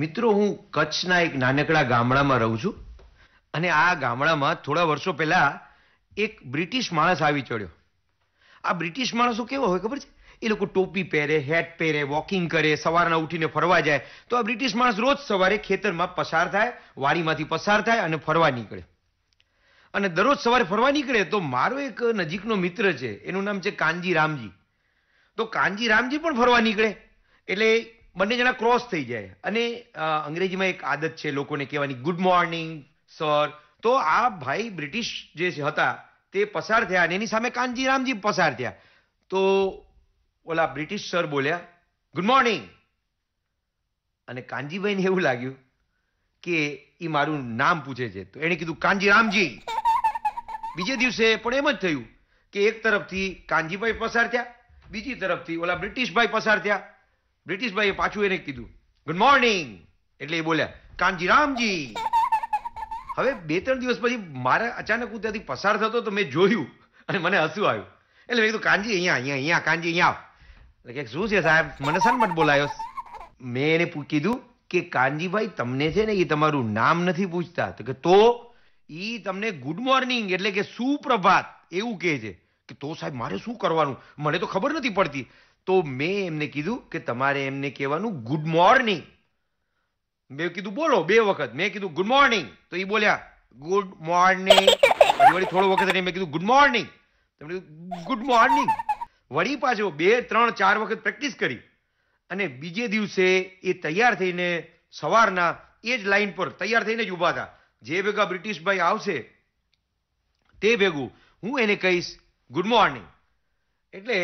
મિત્રો, હું કચ્છના એક નાનકડા ગામડામાં રહું છું અને આ ગામડામાં થોડા વર્ષો પહેલા એક બ્રિટિશ માણસ આવી ચડ્યો. આ બ્રિટિશ માણસો કેવો હોય ખબર છે? એ લોકો ટોપી પહેરે હેટ પહેરે વોકિંગ કરે, સવારના ઉઠીને ફરવા જાય. તો આ બ્રિટિશ માણસ રોજ સવારે ખેતરમાં પસાર થાય, વાડીમાંથી પસાર થાય અને ફરવા નીકળે. અને દરરોજ સવારે ફરવા નીકળે તો મારો એક નજીકનો મિત્ર છે, એનું નામ છે કાનજી રામજી. તો કાનજી રામજી પણ ફરવા નીકળે. એટલે બંને જણા ક્રોસ થઈ જાય. અને અંગ્રેજીમાં એક આદત છે લોકોને કહેવાની ગુડ મોર્નિંગ સર તો આ ભાઈ બ્રિટિશ જે હતા, તે પસાર થયા અને એની સામે કાનજી રામજી પસાર થયા. તો ઓલા બ્રિટિશ સર બોલ્યા ગુડ મોર્નિંગ અને કાનજીભાઈને એવું લાગ્યું કે એ મારું નામ પૂછે છે. તો એણે કીધું, કાનજી રામજી. બીજે દિવસે પણ એમ જ થયું કે એક તરફથી કાનજીભાઈ પસાર થયા, બીજી તરફથી ઓલા બ્રિટિશભાઈ પસાર થયા. બ્રિટિશભાઈએ પાછું એને કીધું ગુડ મોર્નિંગ એટલે એ બોલ્યા કાનજી રામજી હવે બે ત્રણ દિવસ પછી મારે અચાનક હું ત્યાંથી પસાર થતો તો મેં જોયું અને મને હસું આવ્યું. એટલે મેં કીધું, કાનજી, અહીંયા અહીંયા અહીંયા કાનજી, અહીંયા આવ. એટલે કે, શું છે સાહેબ? મને શાન માટે બોલાયો. મેં એને કીધું કે, કાનજીભાઈ, તમને છે ને એ તમારું નામ નથી પૂછતા. તો કે, તો? એ તમને ગુડ મોર્નિંગ એટલે કે, સુપ્રભાત એવું કહે છે. કે, તો સાહેબ, મારે શું કરવાનું? મને તો ખબર નથી પડતી. તો મેં એમને કીધું કે તમારે એમને કહેવાનું ગુડ મોર્નિંગ મેં કીધું, બોલો, બે વખત. મેં કીધું ગુડ મોર્નિંગ તો એ બોલ્યા ગુડ મોર્નિંગ વળી થોડો વખત મેં કીધું ગુડ મોર્નિંગ તેમણે કીધું ગુડ મોર્નિંગ વળી પાછો બે, ત્રણ, ચાર વખત પ્રેક્ટિસ કરી. અને બીજે દિવસે એ તૈયાર થઈને સવારના એ જ લાઈન પર તૈયાર થઈને જ ઊભા હતા જે ભેગા બ્રિટિશભાઈ આવશે, તે ભેગું હું એને કહીશ ગુડ મોર્નિંગ એટલે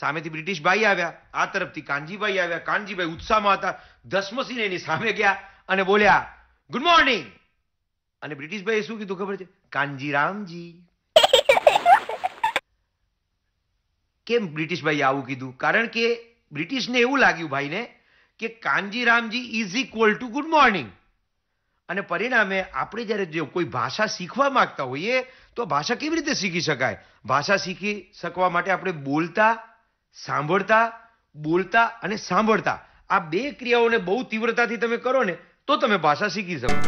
સામેથી બ્રિટિશભાઈ આવ્યા, આ તરફથી કાનજીભાઈ આવ્યા, કાનજીભાઈ ઉત્સાહમાં હતા ધસમસીને એની સામે ગયા અને બોલ્યા ગુડ મોર્નિંગ અને બ્રિટિશભાઈએ શું કીધું ખબર છે? કાનજીરામજી કેમ બ્રિટિશભાઈએ આવું કીધું? કારણ કે બ્રિટિશને એવું લાગ્યું ભાઈને કે Kanjiramji is equal to good morning અને પરિણામે આપણે જ્યારે જો કોઈ ભાષા શીખવા માંગતા હોઈએ, તો ભાષા કેવી રીતે શીખી શકાય? ભાષા શીખી શકવા માટે આપણે બોલતા સાંભળતા, બોલતા અને સાંભળતા. આ બે ક્રિયાઓને બહુ તીવ્રતાથી તમે કરો ને, તો તમે ભાષા શીખી શકો.